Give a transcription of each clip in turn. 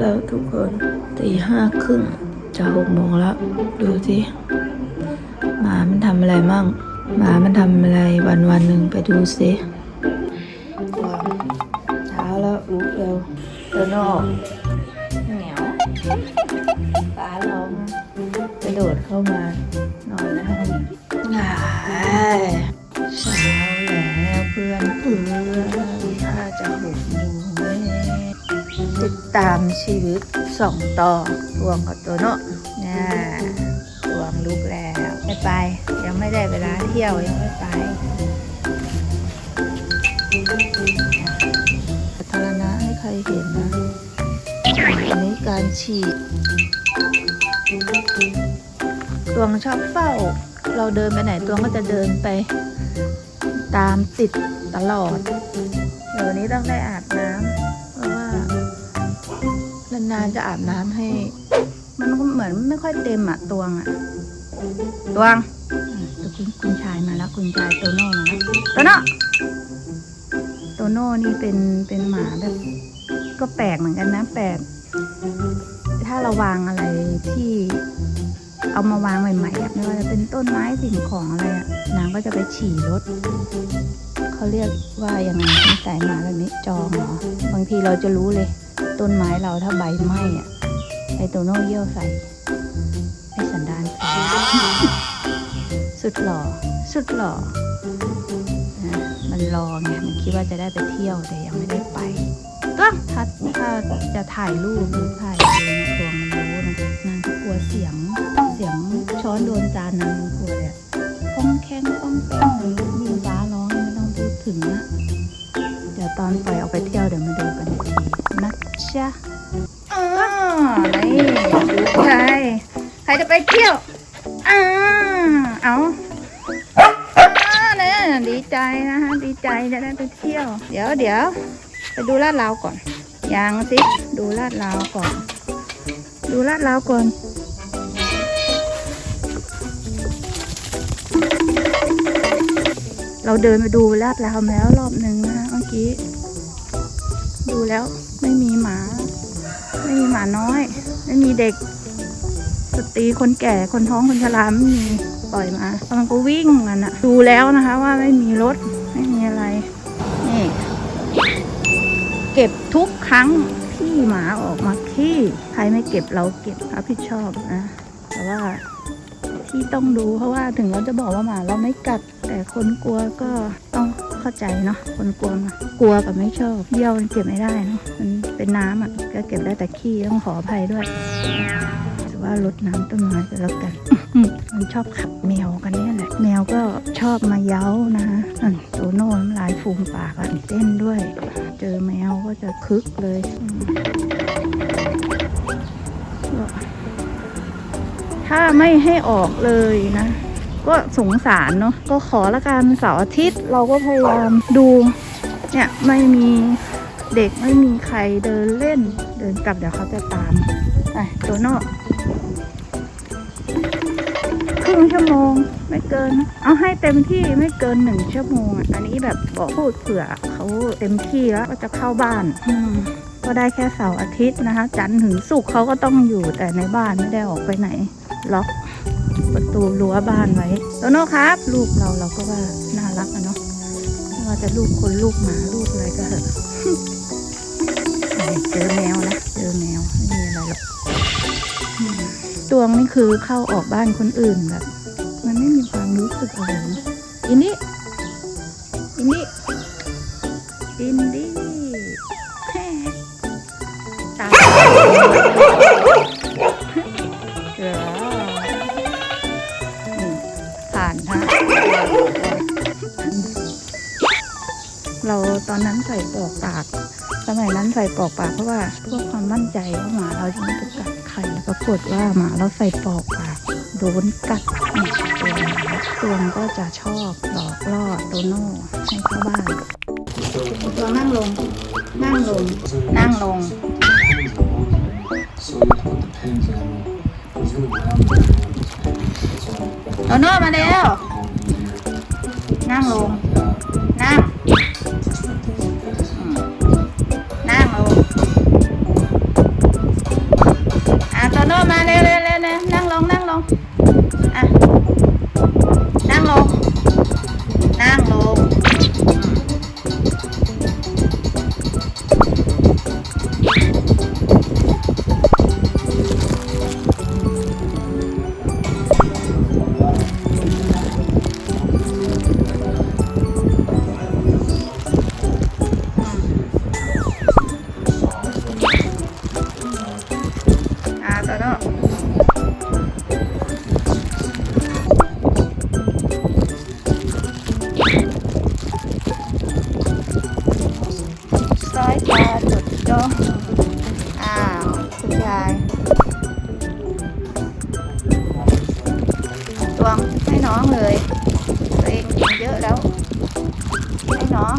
แล้วทุกคนตีห้าครึ่งจะหกโมงแล้ว ดูสิหมามันทำอะไรมั่งหมามันทำอะไรวันวันหนึ่งไปดูสิเช้าแล้วลุกเร็วเดินออกเหนียวฟ้าร้องกระโดดเข้ามานอนในห้องอ่ายเช้าแล้วเพื่อนเพื่อนถ้าจะหกโมง ติดตามชีวิตสองต่อรวงกับตัวเนาะเนี่ยรวงลุกแล้วไม่ไป ยังไม่ได้เวลาเที่ยวยังไม่ไปสาธารณะให้ใครเห็นนะอันนี้การฉีดตวงชอบเฝ้า เราเดินไปไหนตวงก็จะเดินไป ตามติดตลอดเดี๋ยวนี้ต้องได้อาบน้ำ นานๆจะอาบน้ำให้ มันก็เหมือนไม่ค่อยเต็มอะตวงอะตวงอะเดี๋ยวคุณคุณชายมาแล้วคุณชายโตโน่มาแล้วโตโน่โตโน่นี่เป็นเป็นหมาแบบ ก็แปลกเหมือนกันนะแปลกถ้าเราวางอะไรที่เอามาวางใหม่ๆอะไม่ว่าจะเป็นต้นไม้สิ่งของอะไรอะนางก็จะไปฉี่รถเขาเรียกว่ายังไงนิสัยหมาแบบนี้จองเหรอบางทีเราจะรู้เลย ต้นไม้เราถ้าใบไหม้อะไอโตโน่เยี่ยวใส่ไอสันดานสุดหล่อ สุดหล่อนะมันรอไงมันคิดว่าจะได้ไปเที่ยวแต่ยังไม่ได้ไปก็ถ้าถ้าจะถ่ายรูปหรือถ่ายอะไรเนี่ยตัวมันรู้นะนางก็กลัวเสียงเสียงช้อนโดนจานนางกลัวเลยอะก้องแข้งก้องแป้งเลยยิงฟ้าร้องไม่ต้องพูดถึงนะเดี๋ยวตอนปล่อยออกไปเที่ยวเดี๋ยวมาดู จ๊ะอ๋อนี่ดูใครใครจะไปเที่ยวอ่าเอาเนี่ยดีใจนะคะดีใจจะได้ไปเที่ยว เดี๋ยวเดี๋ยวไปดูลาดเราก่อนยังสิดูลาดเราก่อน ดูลาดเราก่อนเราเดินมาดูลาดราวมาแล้วรอบหนึ่งนะเมื่อกี้ ดูแล้วไม่มีหมา ไม่มีหมาน้อย ไม่มีเด็กสตรีคนแก่คนท้องคนชราไม่มีปล่อยมามันก็วิ่งกันอะดูแล้วนะคะว่าไม่มีรถไม่มีอะไรนี่เก็บทุกครั้งที่หมาออกมาขี้ใครไม่เก็บเราเก็บรับผิดชอบนะแต่ว่าที่ต้องดูเพราะว่าถึงเราจะบอกว่าหมาเราไม่กัด แต่คนกลัวก็ต้อง เข้าใจเนาะคนกลัวมากลัวกับไม่ชอบเยี่ยวมันเก็บไม่ได้เนาะมันเป็นน้ำอะก็เก็บได้แต่ขี้ต้องขออภัยด้วยถือว่ารดน้ำต้นไม้ไปแล้วกันมันชอบขับแมวกันเนี่ยแหละ แมวก็ชอบมาเย้านะคะอันโตโน่น้ำลายฟูมปากอะเต้นด้วย เจอแมวก็จะคึกเลยถ้าไม่ให้ออกเลยนะ ก็สงสารเนาะก็ขอละกันเสาร์อาทิตย์ เราก็พยายามดู เนี่ยไม่มีเด็กไม่มีใครเดินเล่น เดินกลับเดี๋ยวเขาจะตามไปโตโน่ครึ่งชั่วโมงไม่เกิน เอาให้เต็มที่ไม่เกินหนึ่งชั่วโมง อันนี้แบบบอกพูดเผื่อเขาเต็มที่แล้วก็จะเข้าบ้านอืก็ได้แค่เสาร์อาทิตย์นะคะ จันทร์ถึงศุกร์เขาก็ต้องอยู่แต่ในบ้านไม่ได้ออกไปไหนล็อก ประตูรั้วบ้านไว้โตโน่ครับ ลูกเราเราก็ว่าน่ารักอะเนาะไม่ว่าจะลูกคนลูกหมาลูกอะไรก็เถอะเจอแมวนะเจอแมวไม่มีอะไรหรอกตวงนี่คือเข้าออกบ้านคนอื่นแบบ มันไม่มีความรู้สึกอะไรอินดี้อิน อนนั้นใส่ปลอกปาก สมัยนั้นใส่ปลอกปากเพราะว่าเพื่อความมั่นใจว่าหมาเราจะไม่ไปกัดใครปรากฏว่าหมาเราใส่ปลอกปากโดนกัดนี่ตัวตัวก็จะชอบหลอกล่อโตโน่ให้เข้าบ้านตัวนั่งลง นั่งลง นั่งลงโตโน่มาแล้ว นั่งลงายตาจุดจงอ้าวคุณยายตวงให้น้องเลยตัวเองกินเยอะแล้ว ให้น้อง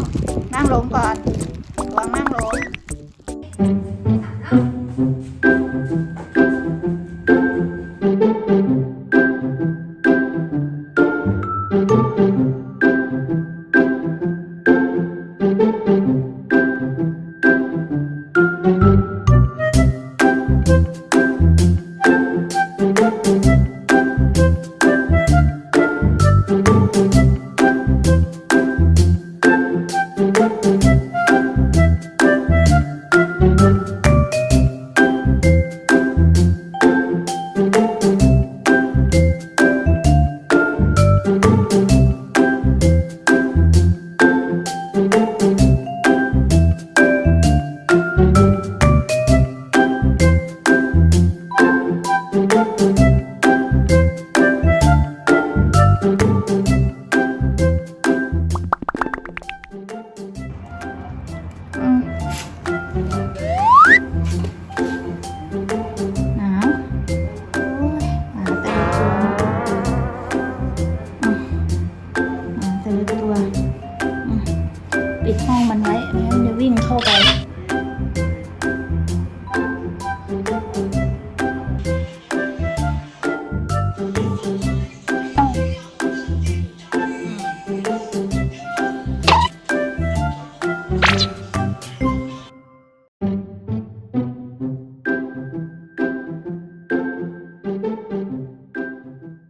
นั่งลงก่อนตวงนั่งลง ดห้องมันไว้ไม่งั้มันจะวิ่งเข้าไป